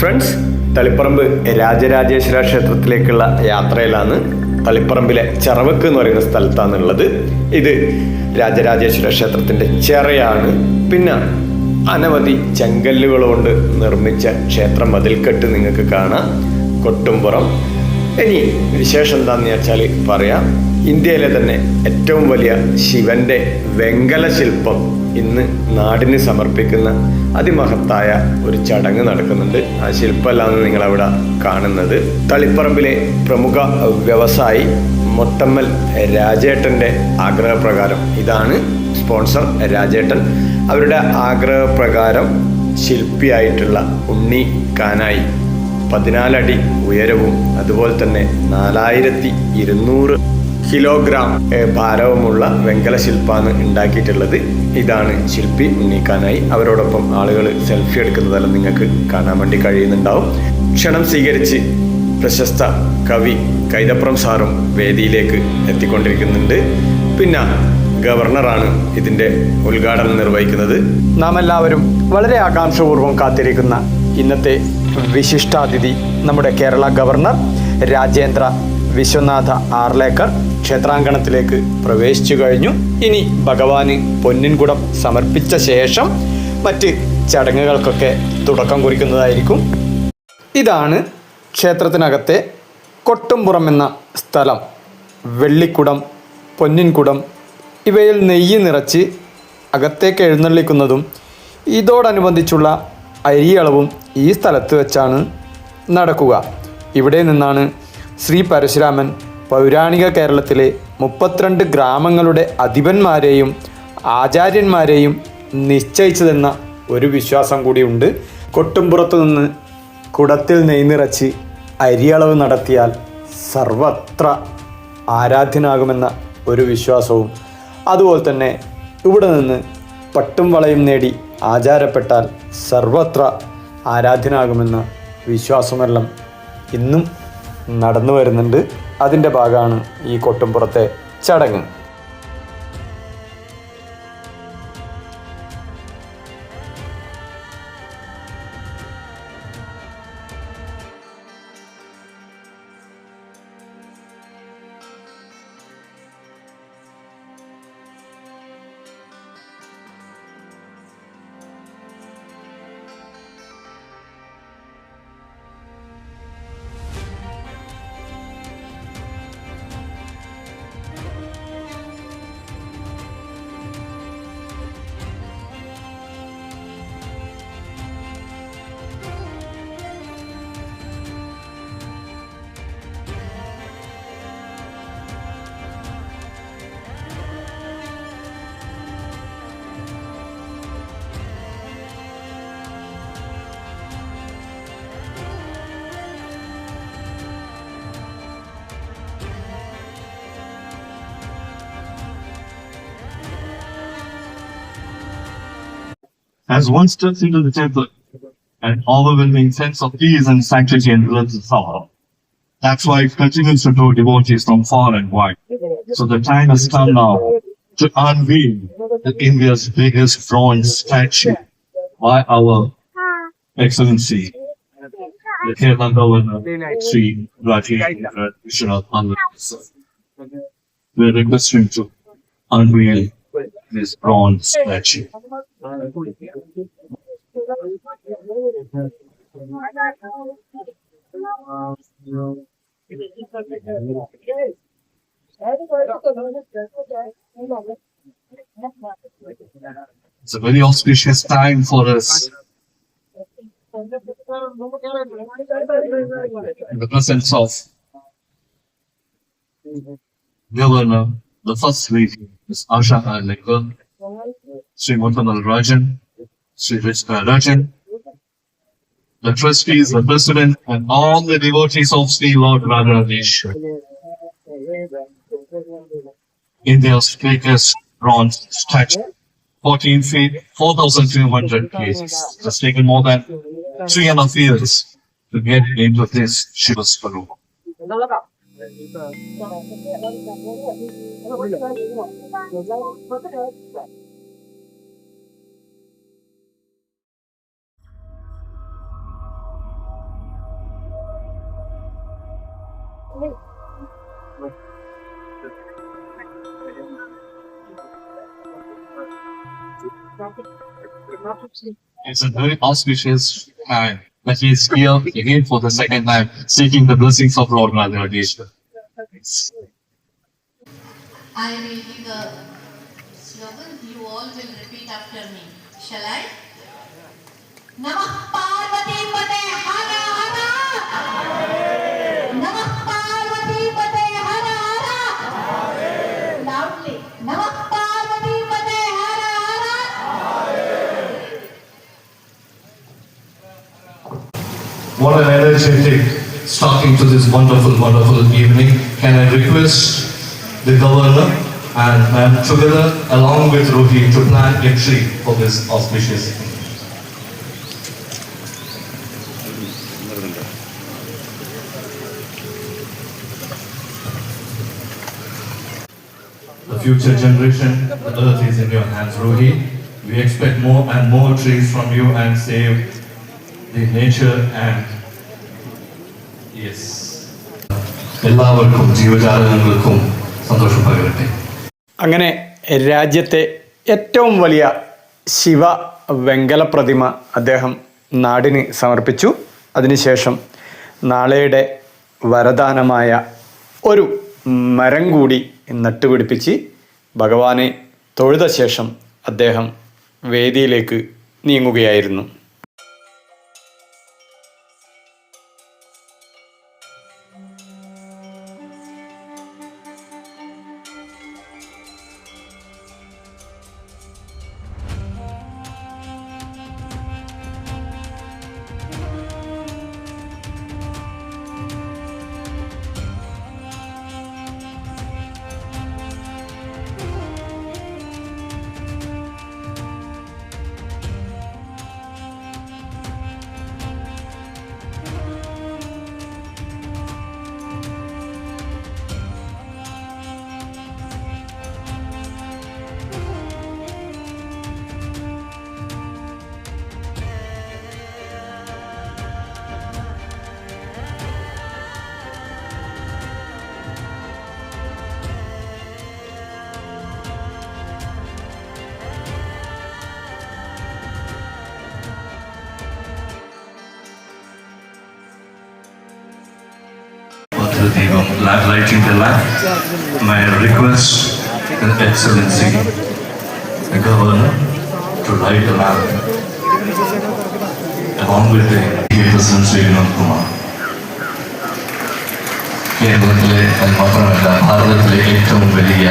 Friends Taliparamba Rajarajeshwara ക്ഷേത്രത്തിലേക്കുള്ള യാത്രയിലാണ് തളിപ്പറമ്പിലെ ചെറവക്ക് എന്ന് പറയുന്ന സ്ഥലത്താണുള്ളത്. ഇത് രാജരാജേശ്വര ക്ഷേത്രത്തിന്റെ ചെറയാണ്. പിന്നെ അനവധി ചെങ്കല്ലുകളുകൊണ്ട് നിർമ്മിച്ച ക്ഷേത്ര മതിൽക്കെട്ട് നിങ്ങൾക്ക് കാണാം. കൊട്ടുംപുറം. ഇനി വിശേഷം എന്താണെന്ന് വെച്ചാൽ പറയാം. ഇന്ത്യയിലെ തന്നെ ഏറ്റവും വലിയ ശിവന്റെ വെങ്കല ശില്പം ഇന്ന് നാടിന് സമർപ്പിക്കുന്ന അതിമഹത്തായ ഒരു ചടങ്ങ് നടക്കുന്നുണ്ട്. ആ ശില്പമല്ലാന്ന് നിങ്ങൾ അവിടെ കാണുന്നത്. തളിപ്പറമ്പിലെ പ്രമുഖ വ്യവസായി മൊട്ടമ്മൽ രാജേട്ടന്റെ ആഗ്രഹപ്രകാരം ഇതാണ് സ്പോൺസർ രാജേട്ടൻ. അവരുടെ ആഗ്രഹപ്രകാരം ശില്പിയായിട്ടുള്ള ഉണ്ണി കാനായി പതിനാലടി ഉയരവും അതുപോലെ തന്നെ നാലായിരത്തി ഇരുന്നൂറ് കിലോഗ്രാം ഭാരവുമുള്ള വെങ്കല ശില്പാണ് ഉണ്ടാക്കിയിട്ടുള്ളത്. ഇതാണ് ശില്പി ഉന്നയിക്കാനായി അവരോടൊപ്പം ആളുകൾ സെൽഫി എടുക്കുന്നതെല്ലാം നിങ്ങൾക്ക് കാണാൻ വേണ്ടി കഴിയുന്നുണ്ടാവും. ക്ഷണം സ്വീകരിച്ച് പ്രശസ്ത കവി കൈതപ്രം സാറും വേദിയിലേക്ക് എത്തിക്കൊണ്ടിരിക്കുന്നുണ്ട്. പിന്നെ ഗവർണറാണ് ഇതിന്റെ ഉദ്ഘാടനം നിർവഹിക്കുന്നത്. നാം എല്ലാവരും വളരെ ആകാംക്ഷപൂർവം കാത്തിരിക്കുന്ന ഇന്നത്തെ വിശിഷ്ടാതിഥി നമ്മുടെ കേരള ഗവർണർ രാജേന്ദ്ര വിശ്വനാഥ ആർലേക്കർ. ക്ഷേത്രാങ്കണത്തിലേക്ക് പ്രവേശിച്ചു കഴിഞ്ഞു. ഇനി ഭഗവാന് പൊന്നിൻകുടം സമർപ്പിച്ച ശേഷം മറ്റ് ചടങ്ങുകൾക്കൊക്കെ തുടക്കം കുറിക്കുന്നതായിരിക്കും. ഇതാണ് ക്ഷേത്രത്തിനകത്തെ കൊട്ടുംപുറം എന്ന സ്ഥലം. വെള്ളിക്കുടം പൊന്നിൻകുടം ഇവയിൽ നെയ്യ് നിറച്ച് അകത്തേക്ക് എഴുന്നള്ളിക്കുന്നതും ഇതോടനുബന്ധിച്ചുള്ള അരിയളവും ഈ സ്ഥലത്ത് വെച്ചാണ് നടക്കുക. ഇവിടെ നിന്നാണ് ശ്രീ പരശുരാമൻ പൗരാണിക കേരളത്തിലെ മുപ്പത്തിരണ്ട് ഗ്രാമങ്ങളുടെ അധിപന്മാരെയും ആചാര്യന്മാരെയും നിശ്ചയിച്ചതെന്ന ഒരു വിശ്വാസം കൂടിയുണ്ട് കൊട്ടുംപുറത്തു നിന്ന് കുടത്തിൽ നെയ്നിറച്ച് അരിയളവ് നടത്തിയാൽ സർവത്ര ആരാധ്യനാകുമെന്ന ഒരു വിശ്വാസവും. അതുപോലെ തന്നെ ഇവിടെ നിന്ന് പട്ടും വളയും നേടി ആചാരപ്പെട്ടാൽ സർവത്ര ആരാധ്യനാകുമെന്ന വിശ്വാസമെല്ലാം ഇന്നും നടന്നു വരുന്നുണ്ട്. അതിന്റെ ഭാഗമാണ് ഈ കൊട്ടുംപുറത്തെ ചടങ്ങ്. As one steps into the temple, an overwhelming sense of peace and sanctity envelops the soul. That's why it continues to draw devotees from far and wide. So the time has come now to unveil the India's biggest bronze statue by our Excellency, the Kerala Governor, Sri Rajendra Vishwanath We're requesting to unveil this bronze statue. It's a very auspicious time for us in the presence of Governor, the First Lady, Ms. Asha Alekar, Sri Montanal Rajan, Sri Vishka Rajan, the trustees, the president, and all the devotees of Sri Lord Radharanish. India's biggest bronze statue, 14 feet, 4,200 kgs. It has taken more than three and a half years to get into this Shiva Swarup. It's a very auspicious time uh, that he is here again for the second time, seeking the blessings of Lord Radharishwar. I am reading the slogan. You all will repeat after me. Shall I? Namah Parvati Hara. What an energetic starting to this wonderful, wonderful evening. Can I request the governor and I together along with Rohi to plant a tree for this auspicious. The future generation, the earth is in your hands, Rohi. We expect more and more trees from you and save the nature and. എല്ലാവർക്കും ജീവജാലങ്ങൾക്കും സന്തോഷം പകരട്ടെ. അങ്ങനെ രാജ്യത്തെ ഏറ്റവും വലിയ ശിവ വെങ്കല പ്രതിമ അദ്ദേഹം നാടിന് സമർപ്പിച്ചു. അതിനുശേഷം നാളെയുടെ വരദാനമായ ഒരു മരം കൂടി നട്ടുപിടിപ്പിച്ച് ഭഗവാനെ തൊഴുത ശേഷം അദ്ദേഹം വേദിയിലേക്ക് നീങ്ങുകയായിരുന്നു. ഭദ്രദീപം lighting the lamp. May I request His Excellency, the Governor, to light the lamp along with the President Sri Vinod Kumar. കേരളത്തിലെ അത് മാത്രമല്ല ഭാരതത്തിലെ ഏറ്റവും വലിയ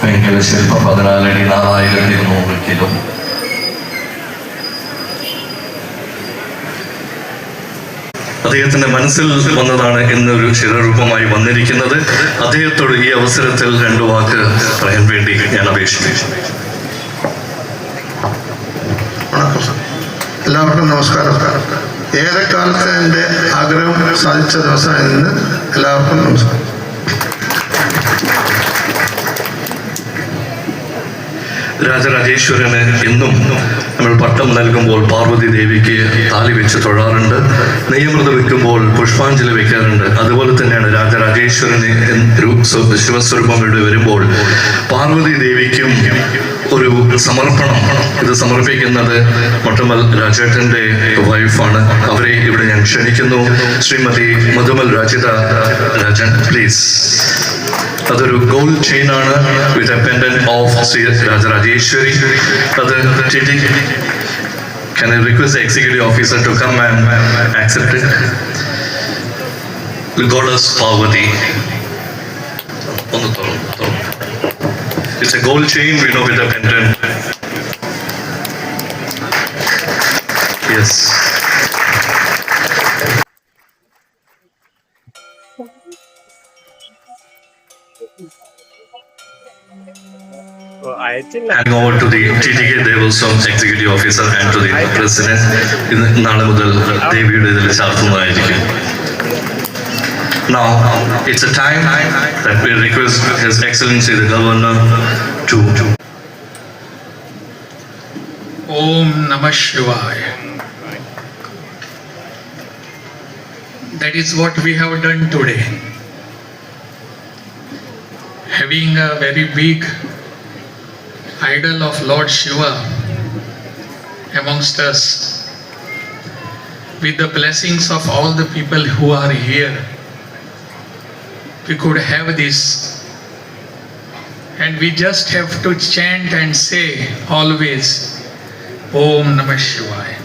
വെങ്കല ശില്പം പതിനാലടി നാലായിരത്തി നൂറ് കിലോ അദ്ദേഹത്തിന്റെ മനസ്സിൽ വന്നതാണ് എന്നൊരു ശിരരൂപമായി വന്നിരിക്കുന്നത്. അദ്ദേഹത്തോട് ഈ അവസരത്തിൽ രണ്ടു വാക്ക് പറയാൻ വേണ്ടി ഞാൻ അപേക്ഷിക്കുന്നു. എല്ലാവർക്കും നമസ്കാരം. ഏറെക്കാലത്തെ എന്റെ ആഗ്രഹം സാധിച്ച ദിവസം ഇന്ന് എല്ലാവർക്കും നമസ്കാരം. രാജരാജേശ്വരന് എന്നും നമ്മൾ പട്ടം നൽകുമ്പോൾ പാർവതി ദേവിക്ക് താലി വെച്ച് തൊഴാറുണ്ട്. നെയ്യമൃത വെക്കുമ്പോൾ പുഷ്പാഞ്ജലി വെക്കാറുണ്ട്. അതുപോലെ തന്നെയാണ് രാജരാജേശ്വരന് ശിവസ്വരൂപം ഇവിടെ വരുമ്പോൾ പാർവതി ദേവിക്കും ഒരു സമർപ്പണം. ഇത് സമർപ്പിക്കുന്നത് മൊട്ടമൽ രാജേട്ടന്റെ വൈഫാണ് അവരെ ഇവിടെ ഞാൻ ക്ഷണിക്കുന്നു. ശ്രീമതി മധുമൽ രാജിത രാജൻ പ്ലീസ് അതൊരു ഗോൾഡ് ചെയിൻ ആണ്. With a pendant of Shri Rajarajeshwari. അത് Can I request the executive officer to come and accept it? Goddess Parvati. It's a gold chain, we know, with a pendant. Yes. Handing over to the TTK Devosom Executive Officer and to the President. ഇത് നാളെ മുതൽ ദേവിയുടെ ഇതിൽ ചാർത്തുന്നതായിരിക്കും. Now, it's a time that we request His Excellency the Governor to Om Namah Shivaya. That is what we have done today. having a very big idol of Lord Shiva amongst us, with the blessings of all the people who are here, we could have this. And we just have to chant and say always, Om Namah Shivaya.